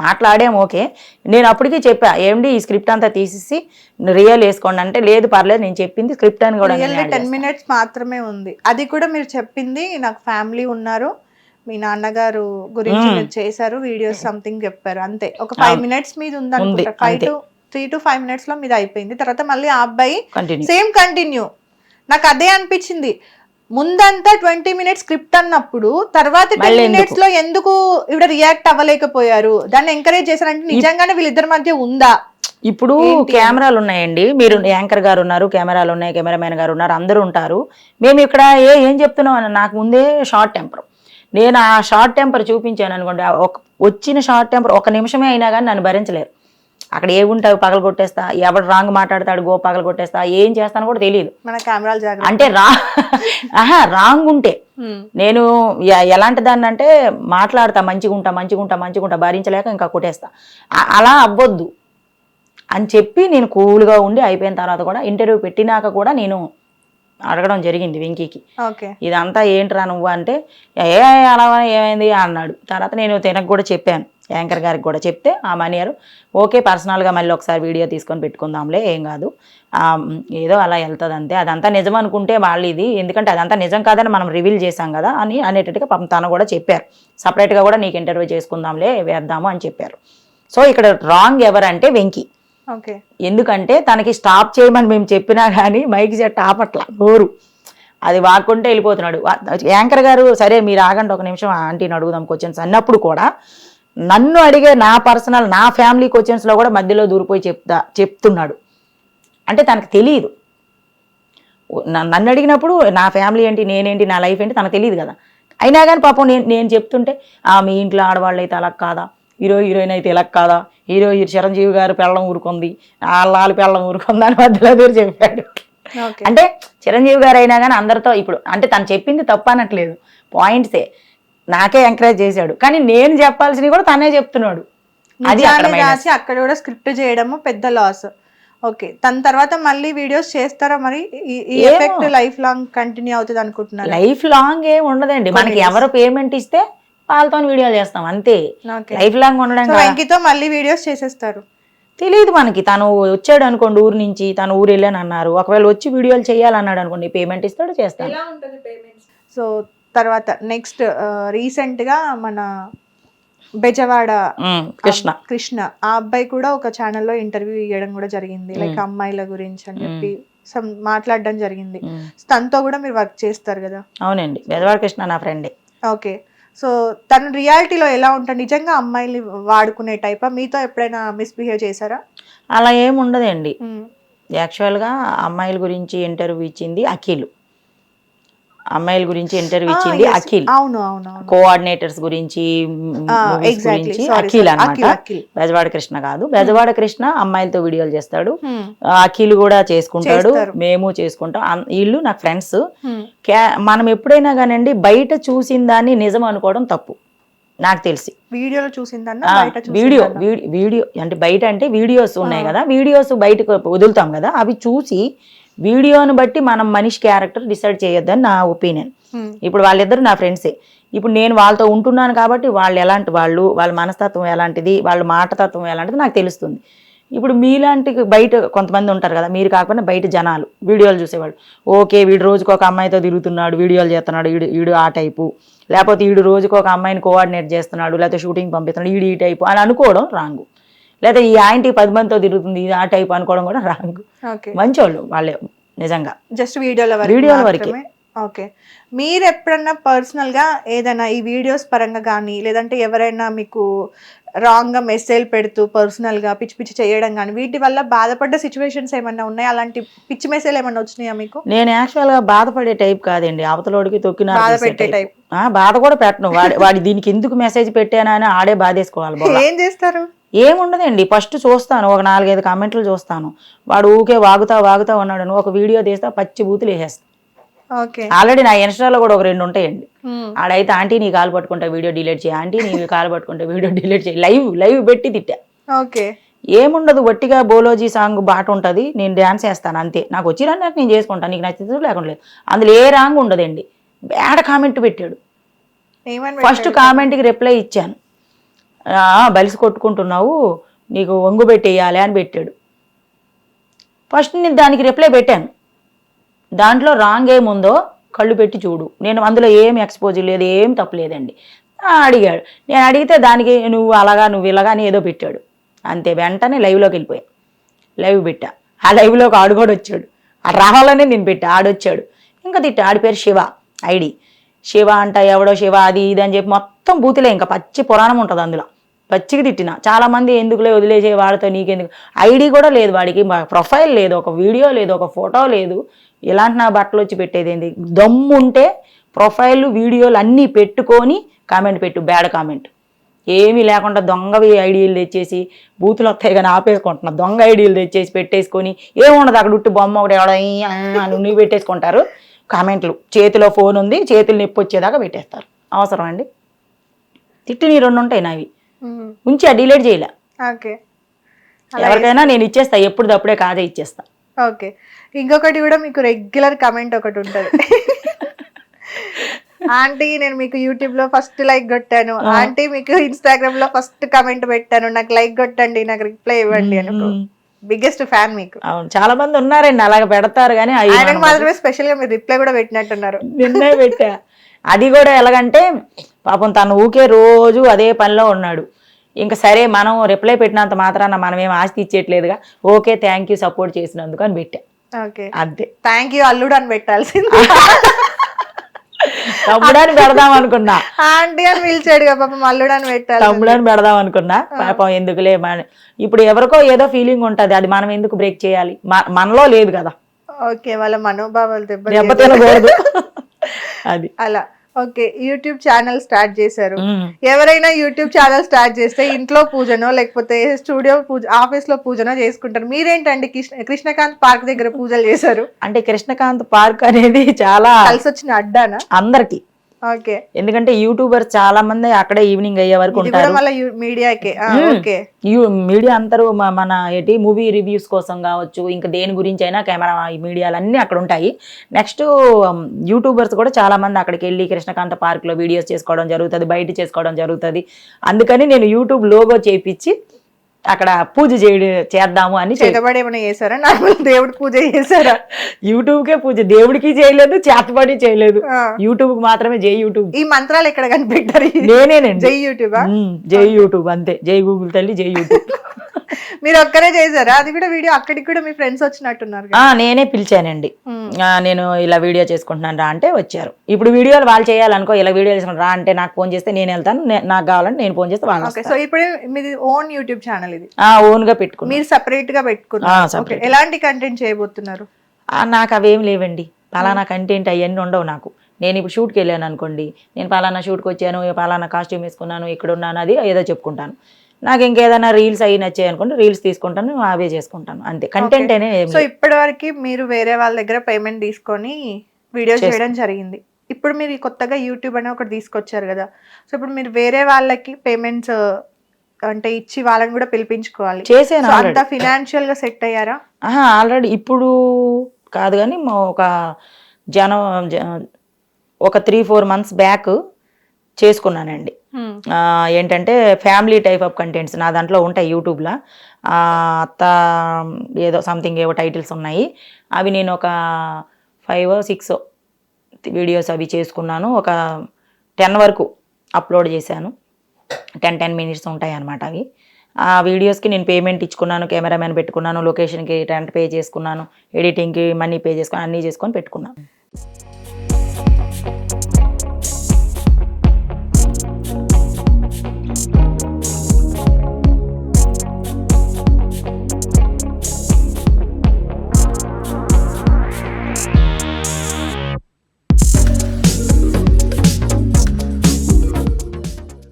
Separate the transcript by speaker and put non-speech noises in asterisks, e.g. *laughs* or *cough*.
Speaker 1: మాట్లాడాం ఓకే. నేను అప్పటికి చెప్పా ఏమిటి ఈ స్క్రిప్ట్ అంతా తీసేసి రియల్ వేసుకోండి అంటే లేదు పర్లేదు నేను చెప్పింది స్క్రిప్ట్ అని కూడా
Speaker 2: టెన్. మినిట్స్ మాత్రమే ఉంది. అది కూడా మీరు చెప్పింది నాకు ఫ్యామిలీ ఉన్నారు. మీ నాన్నగారు గురించి మీరు చేశారు వీడియోస్ సంథింగ్ చెప్పారు అంతే. ఒక ఫైవ్ మినిట్స్ మీద ఉంది అనుకుంటా five. Two three two five మినిట్స్లో మీద అయిపోయింది. తర్వాత మళ్ళీ ఆ అబ్బాయి సేమ్ కంటిన్యూ నాకు అదే అనిపించింది. ముందంతా ట్వంటీ మినిట్స్ స్క్రిప్ట్ అన్నప్పుడు తర్వాత
Speaker 1: ఎందుకు?
Speaker 2: మినిట్స్లో ఎందుకు ఇవిడ రియాక్ట్ అవ్వలేకపోయారు? దాన్ని ఎంకరేజ్ చేశారంటే నిజంగానే వీళ్ళిద్దరి మధ్య ఉందా?
Speaker 1: ఇప్పుడు కెమెరాలు ఉన్నాయండి. మీరు యాంకర్ గారు ఉన్నారు కెమెరాలు ఉన్నాయి కెమెరామెన్ గారు ఉన్నారు అందరూ ఉంటారు. మేము ఇక్కడ ఏ ఏం చెప్తున్నాం అని నాకు ముందే షార్ట్ టెంపర్. నేను ఆ షార్ట్ టెంపర్ చూపించాను అనుకోండి వచ్చిన షార్ట్ టెంపర్ ఒక నిమిషమే అయినా కానీ నన్ను భరించలేరు. అక్కడ ఏముంటావు పగల కొట్టేస్తా ఎవడు రాంగ్ మాట్లాడతాడు గో పగల కొట్టేస్తా ఏం చేస్తానో కూడా తెలియదు.
Speaker 2: మన కెమెరాలు జాగ్రత్త.
Speaker 1: అంటే రా ఆహా రాంగ్ ఉంటే. నేను ఎలాంటి దాన్ని అంటే మాట్లాడతా మంచిగా ఉంటా మంచిగా ఉంటా మంచిగా ఉంటా భరించలేక ఇంకా కొట్టేస్తా. అలా అవ్వద్దు. అని చెప్పి నేను కూల్గా ఉండి అయిపోయిన తర్వాత కూడా ఇంటర్వ్యూ పెట్టినాక కూడా నేను అడగడం జరిగింది వెంకీకి. ఇదంతా ఏంట్రా నువ్వు అంటే ఏ అలా ఏమైంది అన్నాడు. తర్వాత నేను తినకు కూడా చెప్పాను. యాంకర్ గారికి కూడా చెప్తే ఆ మనియర్ ఓకే పర్సనల్గా మళ్ళీ ఒకసారి వీడియో తీసుకొని పెట్టుకుందాంలే ఏం కాదు. ఏదో అలా వెళ్తుంది అంతే అదంతా నిజం అనుకుంటే వాళ్ళు ఇది ఎందుకంటే అదంతా నిజం కాదని మనం రివీల్ చేశాం కదా అని అనేటట్టుగా పాపం తను కూడా చెప్పారు. సపరేట్గా కూడా నీకు ఇంటర్వ్యూ చేసుకుందాంలే వేద్దాము అని చెప్పారు. సో ఇక్కడ రాంగ్ ఎవరంటే వెంకీ.
Speaker 2: ఓకే.
Speaker 1: ఎందుకంటే తనకి స్టాప్ చేయమని మేము చెప్పినా కానీ మైక్ సెట్ ఆపట్ల నోరు. అది వాక్కుంటే వెళ్ళిపోతున్నాడు. యాంకర్ గారు సరే మీరు ఆగండి ఒక నిమిషం ఆంటీని అడుగుదాం క్వశ్చన్స్ అన్నప్పుడు కూడా నన్ను అడిగే నా పర్సనల్ నా ఫ్యామిలీ క్వశ్చన్స్లో కూడా మధ్యలో దూరిపోయి చెప్తా చెప్తున్నాడు. అంటే తనకు తెలియదు నన్ను అడిగినప్పుడు నా ఫ్యామిలీ ఏంటి నేనేంటి నా లైఫ్ ఏంటి తనకు తెలియదు కదా. అయినా కానీ పాపం నేను నేను చెప్తుంటే ఆ మీ ఇంట్లో ఆడవాళ్ళు అయితే అలా కాదా? హీరో హీరోయిన్ అయితే ఇలా కాదా? హీరో చిరంజీవి గారు పెళ్ళం ఊరుకుంది వాళ్ళ పెళ్ళం ఊరుకుంది అని మధ్యలో దూరి చెప్పాడు. అంటే చిరంజీవి గారు అయినా కానీ అందరితో ఇప్పుడు అంటే తను చెప్పింది తప్పు అనట్లేదు. పాయింట్సే. నాకే ఎంకరేజ్ చేశాడు. కానీ నేను చెప్పాల్సినవి కూడా తనే చెప్తున్నాడు. అది.
Speaker 2: రాసి అక్కడ కూడా స్క్రిప్ట్ చేయడము పెద్ద లాస్ ఓకే. తన తర్వాత మళ్ళీ వీడియోస్ చేస్తారా మరి? ఈ-. ఎఫెక్ట్ లైఫ్ లాంగ్ కంటిన్యూ అవుతుంది అనుకుంటున్నారు?
Speaker 1: లైఫ్ లాంగ్ ఏం ఉండదండి. మనకి ఎవరు పేమెంట్ ఇస్తే వాళ్ళతో వీడియోలు చేస్తాం. అంతే. లైఫ్ లాంగ్ ఉండడం.
Speaker 2: వెంకితో మళ్ళీ వీడియోస్ చేసేస్తారు.
Speaker 1: తెలియదు మనకి. తను వచ్చాడు అనుకోండి ఊరు నుంచి తను ఊరు వెళ్ళాను అన్నారు ఒకవేళ వచ్చి వీడియోలు చేయాలన్నాడు అనుకోండి పేమెంట్ ఇస్తాడు చేస్తాను
Speaker 2: సో తర్వాత నెక్స్ట్ రీసెంట్గా మన బెజవాడ
Speaker 1: కృష్ణ.
Speaker 2: కృష్ణ. ఆ అబ్బాయి కూడా ఒక ఛానల్లో ఇంటర్వ్యూ ఇవ్వడం కూడా జరిగింది. లైక్ అమ్మాయిల గురించి అని చెప్పి some మాట్లాడడం జరిగింది. తనతో కూడా మీరు వర్క్ చేస్తారు కదా?
Speaker 1: అవునండి. బెదవాడ కృష్ణ నా ఫ్రెండే.
Speaker 2: ఓకే. సో తను రియాలిటీలో ఎలా ఉంటాడు? నిజంగా అమ్మాయిల్ని వాడుకునే టైపా? మీతో ఎప్పుడైనా మిస్బిహేవ్ చేశారా?
Speaker 1: అలా ఏం ఉండదండి.
Speaker 2: మ్మ్.
Speaker 1: యాక్చువల్గా అమ్మాయిల గురించి ఇంటర్వ్యూ ఇచ్చింది అఖిల్. అమ్మాయిల గురించి ఇంటర్వ్యూ ఇచ్చింది. అఖిల్
Speaker 2: అవును అవును
Speaker 1: కోఆర్డినేటర్స్ గురించి. గురించి అఖిల్. అనమాట. బెజవాడ కృష్ణ కాదు బెజవాడ కృష్ణ అమ్మాయిలతో వీడియోలు చేస్తాడు. ఆ, అఖిల్ కూడా చేసుకుంటాడు. మేము చేసుకుంటాం వీళ్ళు నాకు ఫ్రెండ్స్
Speaker 2: మ్మ్.
Speaker 1: మనం ఎప్పుడైనా కానండి బయట చూసిన దాన్ని నిజం అనుకోవడం తప్పు నాకు తెలిసి.
Speaker 2: వీడియోలో చూసిందన్న
Speaker 1: వీడియో వీడియో అంటే బయట అంటే వీడియోస్ ఉన్నాయి కదా వీడియోస్ బయటకు వదులుతాం కదా అవి చూసి వీడియోని బట్టి మనం మనిషి క్యారెక్టర్ డిసైడ్ చేయొద్దని నా ఒపీనియన్. ఇప్పుడు వాళ్ళిద్దరు నా ఫ్రెండ్సే. ఇప్పుడు నేను వాళ్ళతో ఉంటున్నాను కాబట్టి వాళ్ళు ఎలాంటి వాళ్ళు వాళ్ళ మనస్తత్వం ఎలాంటిది వాళ్ళ మాటతత్వం ఎలాంటిది నాకు తెలుస్తుంది. ఇప్పుడు మీలాంటి బయట కొంతమంది ఉంటారు కదా మీరు కాకుండా బయట జనాలు వీడియోలు చూసేవాళ్ళు. ఓకే వీడు రోజుకు ఒక అమ్మాయితో తిరుగుతున్నాడు వీడియోలు చేస్తున్నాడు వీడు వీడు ఆ టైపు. లేకపోతే వీడు రోజుకు ఒక అమ్మాయిని కోఆర్డినేట్ చేస్తున్నాడు లేకపోతే షూటింగ్ పంపిస్తున్నాడు వీడు ఈ టైపు అని అనుకోవడం రాంగు. లేదా ఈ ఆంటీ పది మందితో తిరుగుతుంది ఆ టైపు అనుకోవడం కూడా రాంగు.
Speaker 2: ఓకే.
Speaker 1: మంచోళ్ళు వాళ్ళే నిజంగా.
Speaker 2: జస్ట్ వీడియోల
Speaker 1: వీడియోల వరకే.
Speaker 2: ఓకే. మీరు ఎప్పుడన్నా పర్సనల్గా ఏదైనా ఈ వీడియోస్ పరంగా కానీ లేదంటే ఎవరైనా మీకు రాంగ్గా మెసేజ్ పెడుతూ పర్సనల్గా పిచ్చి పిచ్చి చేయడం కానీ వీటి వల్ల బాధపడ్డ సిచ్యువేషన్స్ ఏమన్నా ఉన్నాయా? అలాంటి పిచ్చి మెసేజ్ ఏమన్నా వచ్చినాయా మీకు?
Speaker 1: నేను యాక్చువల్గా బాధపడే టైప్ కాదండి. అవతలోడికి తొక్కిన
Speaker 2: బాధ పెట్టే type.
Speaker 1: బాధ కూడా పెట్టను. వాడి వాడి దీనికి ఎందుకు మెసేజ్ పెట్టానా అని ఆడే బాధేసుకోవాలి.
Speaker 2: ఏం చేస్తారు?
Speaker 1: ఏముండదండి. ఫస్ట్ చూస్తాను. ఒక నాలుగైదు కామెంట్లు చూస్తాను. వాడు ఊకే వాగుతా వాగుతా ఉన్నాడు. అని ఒక వీడియో తీస్తా పచ్చి బూతులు వేసేస్తా.
Speaker 2: ఓకే
Speaker 1: ఆల్రెడీ నా ఇన్స్టాలో కూడా ఒక రెండు ఉంటాయండి. ఆడైతే ఆంటీ నీ కాలు పట్టుకుంటా వీడియో డిలీట్ చేయి ఆంటీ నీ కాలు పట్టుకుంటా వీడియో డిలీట్ చేయి. లైవ్ లైవ్ పెట్టి తిట్టా.
Speaker 2: ఓకే.
Speaker 1: ఏముండదు వట్టిగా బోలోజీ సాంగ్ బాట ఉంటుంది నేను డ్యాన్స్ చేస్తాను అంతే. నాకు వచ్చిన నాకు నేను చేసుకుంటాను నీకు నచ్చితే లేకుండా లేదు. అందులో ఏ రాంగ్ ఉండదండి. బ్యాడ్ కామెంట్ పెట్టాడు. ఫస్ట్ కామెంట్కి రిప్లై ఇచ్చాను. "ఆ, బలిసి కొట్టుకుంటున్నావు నీకు వంగు పెట్టేయాలి అని పెట్టాడు. ఫస్ట్ నేను దానికి రిప్లై పెట్టాను. దాంట్లో రాంగ్ ఏముందో కళ్ళు పెట్టి చూడు. నేను అందులో ఏం ఎక్స్పోజర్ లేదు ఏం తప్పలేదండి అడిగాడు. నేను అడిగితే దానికి నువ్వు అలాగా నువ్వు ఇలాగా అని ఏదో పెట్టాడు. అంతే వెంటనే లైవ్లోకి వెళ్ళిపోయా. లైవ్ పెట్టా. ఆ లైవ్లోకి ఆడు కూడా వచ్చాడు. ఆ రావాలనే నేను పెట్టా ఆడొచ్చాడు. ఇంకా తిట్టా ఆడి పేరు శివ ఐడి. శివ అంట ఎవడో శివ అది ఇది అని చెప్పి మొత్తం బూతులే ఇంకా పచ్చి పురాణం ఉంటుంది అందులో. పచ్చికి తిట్టిన. చాలా మంది ఎందుకులే వదిలేసే వాడితో నీకెందుకు? ఐడి కూడా లేదు వాడికి. ప్రొఫైల్ లేదు ఒక వీడియో లేదు ఒక ఫోటో లేదు. ఇలాంటి నా బట్టలు వచ్చి పెట్టేది ఏంది? దమ్ము ఉంటే ప్రొఫైల్ వీడియోలు అన్నీ పెట్టుకొని కామెంట్ పెట్టు బ్యాడ్ కామెంట్. ఏమీ లేకుండా దొంగవి ఐడియాలు తెచ్చేసి బూతులు వస్తాయి కానీ ఆపేసుకుంటున్నా. దొంగ ఐడియాలు తెచ్చేసి పెట్టేసుకొని ఏముండదు అక్కడ ఉట్టి బొమ్మ ఒకటి ఎవడ నువ్వు పెట్టేసుకుంటారు. కామెంట్లు. చేతిలో ఫోన్ ఉంది చేతులు నొప్పి వచ్చేదాకా పెట్టేస్తారు. అవసరం అండి? తిట్టిని రెండు ఉంటాయి నావి. ఉంచి డిలీట్ చేయలే.
Speaker 2: ఓకే.
Speaker 1: ఎవరికైనా నేను ఇచ్చేస్తా ఎప్పుడు అప్పుడే కాదే ఇచ్చేస్తా.
Speaker 2: ఓకే. ఇంకొకటి కూడా మీకు రెగ్యులర్ కమెంట్ ఒకటి ఉంటది. *laughs* ఆంటీ నేను మీకు యూట్యూబ్లో ఫస్ట్ లైక్ కొట్టాను. ఆంటీ మీకు ఇన్స్టాగ్రామ్లో ఫస్ట్ కమెంట్ పెట్టాను. నాకు లైక్ కొట్టండి నాకు రిప్లై ఇవ్వండి అని బిగ్గెస్ట్ ఫ్యాన్ మీకు.
Speaker 1: అవును. చాలా మంది ఉన్నారండి అలాగ పెడతారు కానీ
Speaker 2: ఆయనకు మాత్రమే స్పెషల్గా మీరు రిప్లై కూడా పెట్టినట్టున్నారు.
Speaker 1: నిన్నే పెట్టా. అది కూడా ఎలాగంటే పాపం తను ఊకే రోజు అదే పనిలో ఉన్నాడు. ఇంకా సరే మనం రిప్లై పెట్టినంత మాత్రాన మనం ఏం ఆస్తి ఇచ్చేయట్లేదుగా ఓకే థ్యాంక్ యూ సపోర్ట్ చేసినందుకు అని పెట్టా. అంతే.
Speaker 2: థ్యాంక్ యూ అల్లుడు అని పెట్టాల్సింది. *laughs*
Speaker 1: తమ్ముడని పెడదాం అనుకున్నా.
Speaker 2: ఆంటీ అని పిలిచాడు పాపం అల్లుడు అని పెట్టాలి
Speaker 1: తమ్ముడని పెడదాం అనుకున్నా. పాపం ఎందుకులే ఇప్పుడు ఎవరికో ఏదో ఫీలింగ్ ఉంటది అది మనం ఎందుకు బ్రేక్ చేయాలి? మనలో లేదు కదా.
Speaker 2: ఓకే వాళ్ళ మనోభావాలు దెబ్బ
Speaker 1: దెబ్బ తినకూడదు *laughs* అది.
Speaker 2: అలా. ఓకే యూట్యూబ్ ఛానల్ స్టార్ట్ చేశారు. ఎవరైనా యూట్యూబ్ ఛానల్ స్టార్ట్ చేస్తే ఇంట్లో పూజనో లేకపోతే స్టూడియో పూజ ఆఫీస్లో పూజనో చేసుకుంటారు. మీరేంటండి కృష్ణ కృష్ణకాంత్ పార్క్ దగ్గర పూజలు చేశారు?
Speaker 1: అంటే కృష్ణకాంత్ పార్క్ అనేది చాలా
Speaker 2: కలిసి వచ్చిన అడ్డానా?
Speaker 1: అందరికి.
Speaker 2: ఓకే.
Speaker 1: ఎందుకంటే యూట్యూబర్స్ చాలా మంది అక్కడే ఈవినింగ్ అయ్యే వరకు ఉంటారు.
Speaker 2: మీడియాకే. ఓకే.
Speaker 1: మీడియా అందరూ మన ఏంటి మూవీ రివ్యూస్ కోసం కావచ్చు ఇంకా దేని గురించి అయినా కెమెరా ఈ మీడియాలు అన్నీ అక్కడ ఉంటాయి. నెక్స్ట్ యూట్యూబర్స్ కూడా చాలా మంది అక్కడికి వెళ్ళి కృష్ణకాంత పార్క్లో వీడియోస్ చేసుకోవడం జరుగుతుంది బయట చేసుకోవడం జరుగుతుంది. అందుకని నేను యూట్యూబ్ లోగో చేపించి అక్కడ పూజ చేయడం చేద్దాము అని
Speaker 2: చేతబడి ఏమైనా చేశారా? నార్మల్ దేవుడి పూజ చేశారా?
Speaker 1: యూట్యూబ్కే పూజ. దేవుడికి చేయలేదు చేతబడి చేయలేదు. యూట్యూబ్కి మాత్రమే జై యూట్యూబ్.
Speaker 2: ఈ మంత్రాలు ఎక్కడ కనిపెట్టారు?
Speaker 1: నేనేనండి.
Speaker 2: జై యూట్యూబా?
Speaker 1: జై యూట్యూబ్ అంతే. జై గూగుల్ తల్లి జై యూట్యూబ్.
Speaker 2: మీరు ఒక్కరే చేశారా? అది కూడా వీడియో అక్కడికి కూడా మీ ఫ్రెండ్స్ వచ్చినట్టున్నారు.
Speaker 1: ఆ నేనే పిలిచానండి. నేను ఇలా వీడియో చేసుకుంటున్నాను రా అంటే వచ్చారు. ఇప్పుడు వీడియోలు వాళ్ళు చేయాలనుకో ఇలా వీడియో చేసుకుంటారు రా అంటే నాకు ఫోన్ చేస్తే నేను వెళ్తాను నాకు కావాలంటే నేను ఫోన్ చేస్తే వాళ్ళు
Speaker 2: సో ఇప్పుడు మీది ఓన్ యూట్యూబ్ ఛానల్ ఇది?
Speaker 1: ఓన్గా పెట్టుకున్నాను.
Speaker 2: మీరు
Speaker 1: సెపరేట్గా
Speaker 2: పెట్టుకున్నారు. ఎలాంటి కంటెంట్ చేయబోతున్నారు?
Speaker 1: నాకు అవేం లేవండి. పలానా కంటెంట్ అవన్నీ ఉండవు నాకు. నేను ఇప్పుడు షూట్కి వెళ్ళాను అనుకోండి నేను పలానా షూట్కి వచ్చాను పలానా కాస్ట్యూమ్ వేసుకున్నాను ఇక్కడ ఉన్నాను అది ఏదో చెప్పుకుంటాను. నాకు ఇంకేదైనా రీల్స్ అవి నచ్చాయి అనుకోండి రీల్స్ తీసుకుంటాను అవే చేసుకుంటాను. అంతే. కంటెంట్ అనే
Speaker 2: సో
Speaker 1: లేదు.
Speaker 2: ఇప్పటి వరకు మీరు వేరే వాళ్ళ దగ్గర పేమెంట్ తీసుకొని వీడియోస్ చేయడం జరిగింది. ఇప్పుడు మీరు కొత్తగా యూట్యూబ్ అనే ఒకటి తీసుకొచ్చారు కదా. సో ఇప్పుడు మీరు వేరే వాళ్ళకి పేమెంట్స్ అంటే ఇచ్చి వాళ్ళని కూడా పిలిపించుకోవాలి.
Speaker 1: already.
Speaker 2: అంత ఫినాన్షియల్గా సెట్ అయ్యారా?
Speaker 1: ఆల్రెడీ ఇప్పుడు కాదు కానీ మా ఒక జనం ఒక త్రీ ఫోర్ మంత్స్ బ్యాక్ చేసుకున్నానండి. ఏంటంటే ఫ్యామిలీ టైప్ ఆఫ్ కంటెంట్స్ నా దాంట్లో ఉంటాయి యూట్యూబ్లో. అత్త ఏదో సంథింగ్ ఏవో టైటిల్స్ ఉన్నాయి. అవి నేను ఒక ఫైవ్ సిక్స్ వీడియోస్ అవి చేసుకున్నాను. ఒక టెన్ వరకు అప్లోడ్ చేశాను. టెన్ టెన్ మినిట్స్ ఉంటాయి అన్నమాట అవి. ఆ వీడియోస్కి నేను పేమెంట్ ఇచ్చుకున్నాను కెమెరామెన్ పెట్టుకున్నాను లొకేషన్కి రెంట్ పే చేసుకున్నాను ఎడిటింగ్కి మనీ పే చేసుకుని అన్నీ చేసుకొని పెట్టుకున్నాను